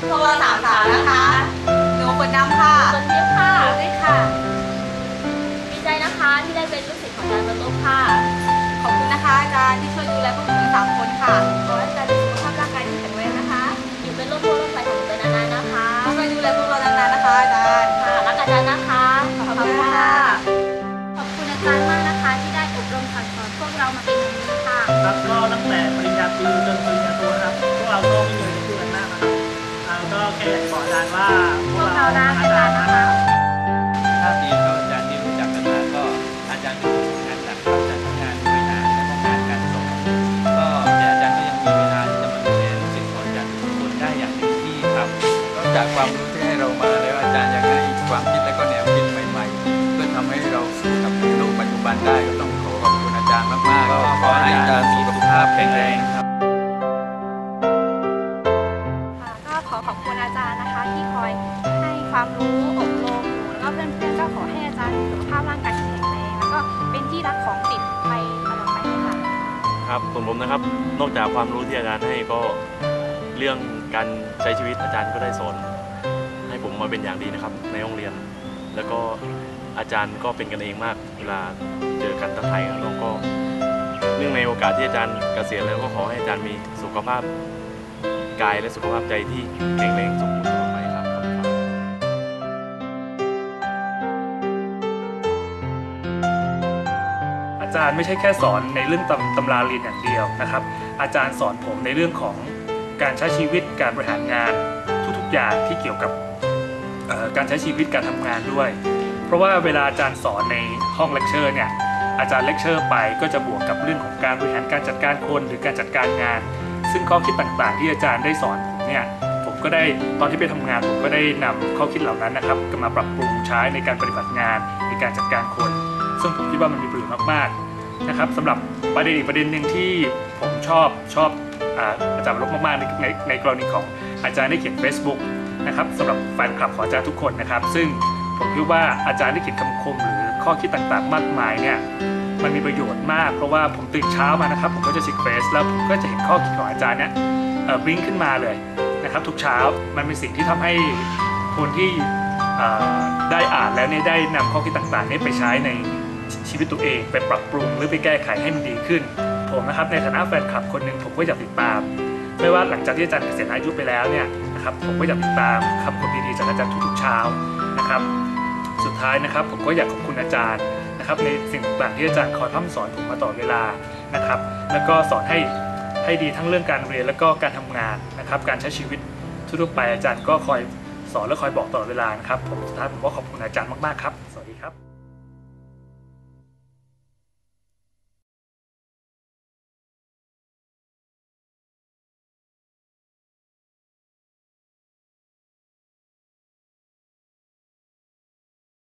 พวกเราสามสาวนะคะ หนูคนน้ำค่ะคนเดียวค่ะด้วยค่ะ ดีใจนะคะที่ได้เป็นลูกศิษย์ของอาจารย์บรรลุค่ะ ขอบคุณนะคะอาจารย์ที่ช่วย อ่าก็แอยากบอกอาจารย์ว่าพวกเรารักอาจารย์นะคะ ความรู้อบรมแล้วก็เพื่อนๆก็ขอให้อาจารย์มีสุขภาพร่างกายที่แข็งแรงแล้วก็เป็นที่รักของศิษย์ไปตลอดไปเลยค่ะ ครับส่วนผมนะครับ นอกจากความรู้ที่อาจารย์ให้ก็เรื่องการใช้ชีวิตอาจารย์ก็ได้สอนให้ผมมาเป็นอย่างดีนะครับ ในห้องเรียน แล้วก็อาจารย์ก็เป็นกันเองมากเวลาเจอกันทักทายกันเราก็เนื่องในโอกาสที่อาจารย์เกษียณแล้วก็ขอให้อาจารย์มีสุขภาพกายและสุขภาพใจที่แข็งแรงสมบูรณ์ จารย์ไม่ใช่แค่สอนในเรื่องตำตำราเรียนอย่างเดียวนะครับ อาจารย์สอนผมในเรื่องของการใช้ชีวิตการบริหารงานทุกๆอย่างที่เกี่ยวกับการใช้ชีวิตการทำงานด้วย เพราะว่าเวลาอาจารย์สอนในห้องเลคเชอร์เนี่ยอาจารย์เลคเชอร์ไปก็จะบวกกับเรื่องของการบริหารการจัดการคนหรือการจัดการงาน ซึ่งข้อคิดต่างๆ ที่อาจารย์ได้สอนผมเนี่ยผมก็ได้ตอนที่ไปทำงานผมก็ได้นำข้อคิดเหล่านั้นนะครับมาปรับปรุงใช้ในการปฏิบัติงานในการจัดการคน ซึ่งผมคิดว่ามันมีประ มากๆนะครับสำหรับประเด็นอีกประเด็นหนึ่งที่ผมชอบชอบอาจารย์ลบมากๆในในในกรณีของอาจารย์ได้เขียน Facebook นะครับสำหรับแฟนคลับของอาจารย์ทุกคนนะครับ ซึ่งผมคิดว่าอาจารย์ได้เขียนคำคมหรือข้อคิดต่างๆ มากมายเนี่ยมันมีประโยชน์มากเพราะว่าผมตื่นเช้ามานะครับ ผมก็จะเช็คเฟซแล้วผมก็จะเห็นข้อคิดของอาจารย์เนี่ยเอ่อบลิงขึ้นมาเลยนะครับทุกเช้ามันเป็นสิ่งที่ทำให้คนที่ได้อ่านแล้วเนี่ยได้นำข้อคิดต่างๆนี่ยไปใช้ใน ชีวิตตัวเอง ไปปรับปรุงหรือไปแก้ไขให้มันดีขึ้น ผมนะครับในฐานะแฟนคลับคนหนึ่งผมก็อยากติดตาม ไม่ว่าหลังจากที่อาจารย์เกษียณอายุไปแล้วเนี่ยนะครับผมก็อยากติดตามคำคมดีๆจากอาจารย์ทุกๆเช้านะครับสุดท้ายนะครับผมก็อยากขอบคุณอาจารย์นะครับในสิ่งต่างๆที่อาจารย์คอยพร่ำสอนผมมาตลอดเวลานะครับ แล้วก็สอนให้ให้ดีทั้งเรื่องการเรียนแล้วก็การทำงานนะครับ การใช้ชีวิตทั่วๆไปอาจารย์ก็คอยสอนและคอยบอกตลอดเวลานะครับ ผมสุดท้ายผมก็ขอบคุณอาจารย์มากๆครับ สวัสดีครับ